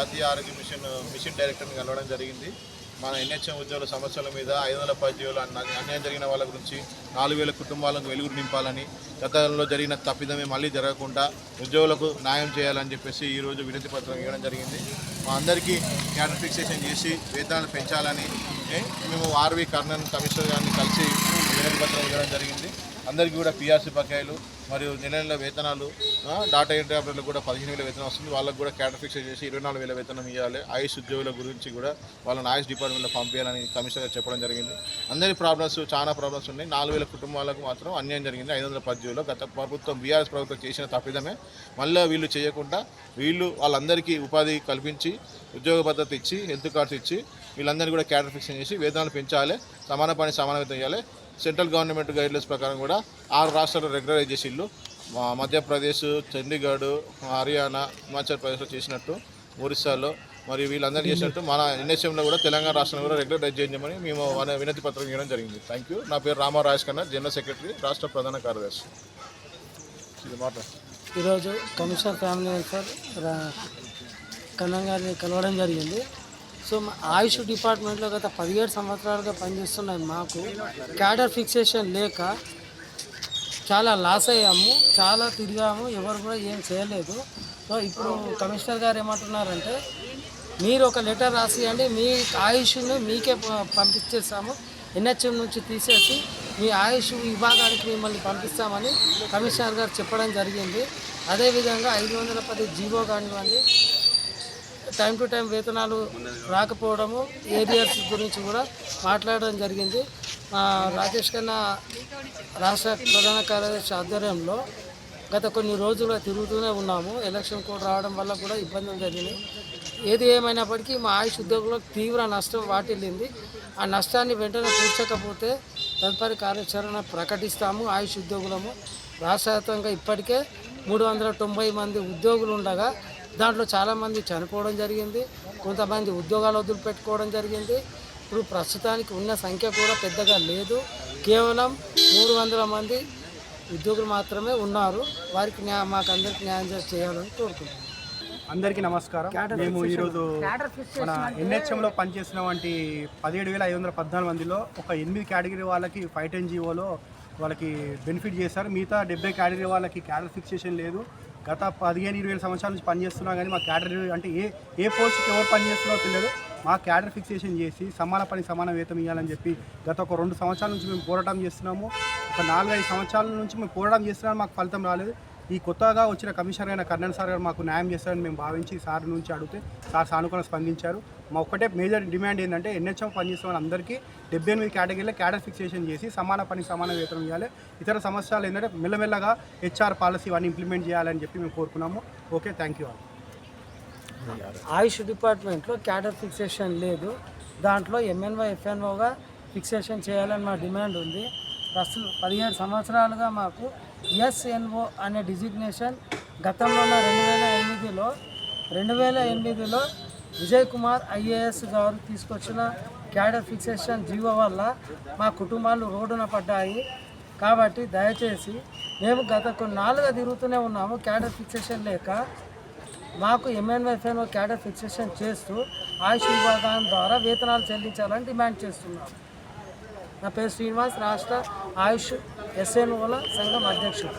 జాతీయ ఆరోగ్య machine machine డైరెక్టర్ని కలవడం జరిగింది. మన ఎన్హెచ్ఎం ఉద్యోగుల సమస్యల మీద ఐదు వందల ఉపాధ్యాయులు అన్యాయం జరిగిన వాళ్ళ గురించి నాలుగు వేల కుటుంబాలకు వెలుగురు నింపాలని గతంలో జరిగిన తప్పిదమే మళ్ళీ జరగకుండా ఉద్యోగులకు న్యాయం చేయాలని చెప్పేసి ఈరోజు వినతి పత్రం ఇవ్వడం జరిగింది. మా అందరికీ క్యాడర్ ఫిక్సేషన్ చేసి వేతనాలు పెంచాలని మేము ఆర్వి కర్ణన్ కమిషనర్ గారిని కలిసి వినతి పత్రం ఇవ్వడం జరిగింది. అందరికీ కూడా పిఆర్సీ బకాయిలు మరియు నెల నెల వేతనాలు డాటా ఎంట్రీ ఆపరేటర్లకు కూడా పదిహేను వేల వేతనం వస్తుంది. వాళ్ళకు కూడా క్యాటర్ ఫిక్స్ చేసి ఇరవై నాలుగు వేల వేతనం ఇవ్వాలి ఆయుష్ ఉద్యోగుల గురించి కూడా వాళ్ళని ఆయుష్ డిపార్ట్మెంట్లో పంపించాలని కమిషనర్ చెప్పడం జరిగింది. అందరి ప్రాబ్లమ్స్ చాలా ప్రాబ్లమ్స్ ఉన్నాయి. నాలుగు వేల కుటుంబాలకు మాత్రం అన్యాయం జరిగింది. ఐదు వందల పద్దెనిమిదిలో గత ప్రభుత్వం బీఆర్ఎస్ ప్రభుత్వం చేసిన తప్పిదమే. మళ్ళీ వీళ్ళు చేయకుండా వీళ్ళు వాళ్ళందరికీ ఉపాధి కల్పించి ఉద్యోగ భద్రత ఇచ్చి హెల్త్ కార్డ్స్ ఇచ్చి వీళ్ళందరినీ కూడా క్యాటర్ ఫిక్షన్ చేసి వేతనాలు పెంచాలి. సమాన పని సమాన వేతనం ఇవ్వాలి సెంట్రల్ గవర్నమెంట్ గైడ్లైన్స్ ప్రకారం కూడా ఆరు రాష్ట్రాలు రెగ్యులరైజ్ చేసిళ్ళు మా మధ్యప్రదేశ్ చండీగఢ్ హర్యానా హిమాచల్ ప్రదేశ్లో చేసినట్టు ఒరిస్సాలో మరి వీళ్ళందరూ చేసినట్టు మన ఎన్ఎస్ఎంలో కూడా తెలంగాణ రాష్ట్రంలో కూడా రెగ్యులరైజ్ చేయమని మేము వినతి పత్రం ఇవ్వడం జరిగింది. థ్యాంక్ యూ నా పేరు రామారాజ్ ఖన్నా జనరల్ సెక్రటరీ రాష్ట్ర ప్రధాన కార్యదర్శి. ఈరోజు కమిషనర్ ఫ్యామిలీ వెల్ఫేర్ రా- గారిని కలవడం జరిగింది. సో ఆయుష్ డిపార్ట్మెంట్లో గత పదిహేడు సంవత్సరాలుగా పనిచేస్తున్నాయి మాకు. క్యాడర్ ఫిక్సేషన్ లేక చాలా లాస్ అయ్యాము చాలా తిరిగాము ఎవరు కూడా ఏం చేయలేదు. సో ఇప్పుడు కమిషనర్ గారు ఏమంటున్నారంటే మీరు ఒక లెటర్ రాసియండి మీ ఆయుష్ను మీకే ప- పంపించేస్తాము. ఎన్హెచ్ఎం నుంచి తీసేసి మీ ఆయుష్ విభాగానికి మిమ్మల్ని పంపిస్తామని కమిషనర్ గారు చెప్పడం జరిగింది. అదేవిధంగా ఐదు వందల పది జీవో కానివ్వండి టైం టు టైం వేతనాలు రాకపోవడము ఏరియర్స్ గురించి కూడా మాట్లాడడం జరిగింది. రాజేష్ కన్నా రాష్ట్ర ప్రధాన కార్యదర్శి ఆధ్వర్యంలో గత కొన్ని రోజులుగా తిరుగుతూనే ఉన్నాము. ఎలక్షన్ కోడ్ రావడం వల్ల కూడా ఇబ్బందులు జరిగినాయి. ఏది ఏమైనప్పటికీ మా ఆయుష్ ఉద్యోగులకు తీవ్ర నష్టం వాటిల్లింది. ఆ నష్టాన్ని వెంటనే తీర్చకపోతే తదుపరి కార్యాచరణ ప్రకటిస్తాము ఆయుష్ ఉద్యోగులము. రాష్ట్ర ఇప్పటికే మూడు వందల తొంభై మంది ఉద్యోగులు ఉండగా దాంట్లో చాలామంది చనిపోవడం జరిగింది. కొంతమంది ఉద్యోగాలు వదిలిపెట్టుకోవడం జరిగింది. ఇప్పుడు ప్రస్తుతానికి ఉన్న సంఖ్య కూడా పెద్దగా లేదు. కేవలం మూడు వందల మంది ఉద్యోగులు మాత్రమే ఉన్నారు. వారికి న్యా మాకు అందరికి న్యాయం చేసి చేయాలని కోరుకుంటున్నాను అందరికీ నమస్కారం. మేము ఈరోజు మన ఎన్హెచ్ఎంలో పనిచేసిన వంటి పదిహేడు వేల ఐదు వందల పద్నాలుగు మందిలో ఒక ఎనిమిది కేటగిరీ వాళ్ళకి ఫైవ్ టెన్ జీవోలో వాళ్ళకి బెనిఫిట్ చేశారు. మిగతా డెబ్బై కేటగిరీ వాళ్ళకి క్యాడర్ ఫిక్సేషన్ లేదు. గత పదిహేను ఇరవై వేల సంవత్సరాల నుంచి పనిచేస్తున్నా కానీ మా క్యాడర్ అంటే ఏ ఏ పోస్ట్కి ఎవరు పనిచేస్తున్నారో తెలియదు. మా క్యాడర్ ఫిక్సేషన్ చేసి సమాన పని సమాన వేతం ఇవ్వాలని చెప్పి గత ఒక రెండు సంవత్సరాల నుంచి మేము పోరాటం చేస్తున్నాము. ఒక నాలుగైదు సంవత్సరాల నుంచి మేము పోరాటం చేస్తున్నాము మాకు ఫలితం రాలేదు. ఈ కొత్తగా వచ్చిన కమిషనర్ అయిన కర్ణన్ సార్ గారు మాకు న్యాయం చేస్తారని మేము భావించి సార్ నుంచి అడిగితే సార్ సానుకూలంగా స్పందించారు. మా ఒక్కటే మేజర్ డిమాండ్ ఏంటంటే ఎన్హెచ్ఎం పనిచేస్తున్న వాళ్ళందరికీ డెబ్బై ఎనిమిది కేటగిరీలో క్యాడర్ ఫిక్సేషన్ చేసి సమాన పని సమాన వేతనం ఇవ్వాలి. ఇతర సమస్యలు ఏంటంటే మెల్లమెల్లగా హెచ్ఆర్ పాలసీ ఇవన్నీ ఇంప్లిమెంట్ చేయాలని చెప్పి మేము కోరుకున్నాము. ఓకే థ్యాంక్ యూ ఆయుష్ డిపార్ట్మెంట్లో క్యాడర్ ఫిక్సేషన్ లేదు. దాంట్లో ఎంఎన్ఓ ఎఫ్ఎన్ఓగా ఫిక్సేషన్ చేయాలని మా డిమాండ్ ఉంది. ప్రస్తుతం పదిహేను సంవత్సరాలుగా మాకు ఎస్ఎన్ఓ అనే డిజిగ్నేషన్ గతంలో ఉన్న రెండు వేల ఎనిమిదిలో రెండు వేల ఎనిమిదిలో విజయ్ కుమార్ ఐఏఎస్ గారు తీసుకొచ్చిన క్యాడర్ ఫిక్సేషన్ జీవో వల్ల మా కుటుంబాలు రోడ్డున పడ్డాయి. కాబట్టి దయచేసి మేము గత కొన్నాళ్ళుగా తిరుగుతూనే ఉన్నాము క్యాడర్ ఫిక్సేషన్ లేక. మాకు ఎంఎన్వైఫ్ఎన్ఓ క్యాడర్ ఫిక్సేషన్ చేస్తూ ఆయుష్ విభాగం ద్వారా వేతనాలు చెల్లించాలని డిమాండ్ చేస్తున్నాం నా పేరు శ్రీనివాస్ రాష్ట్ర ఆయుష్ ఎస్ఎన్ఓల సంఘం అధ్యక్షుడు.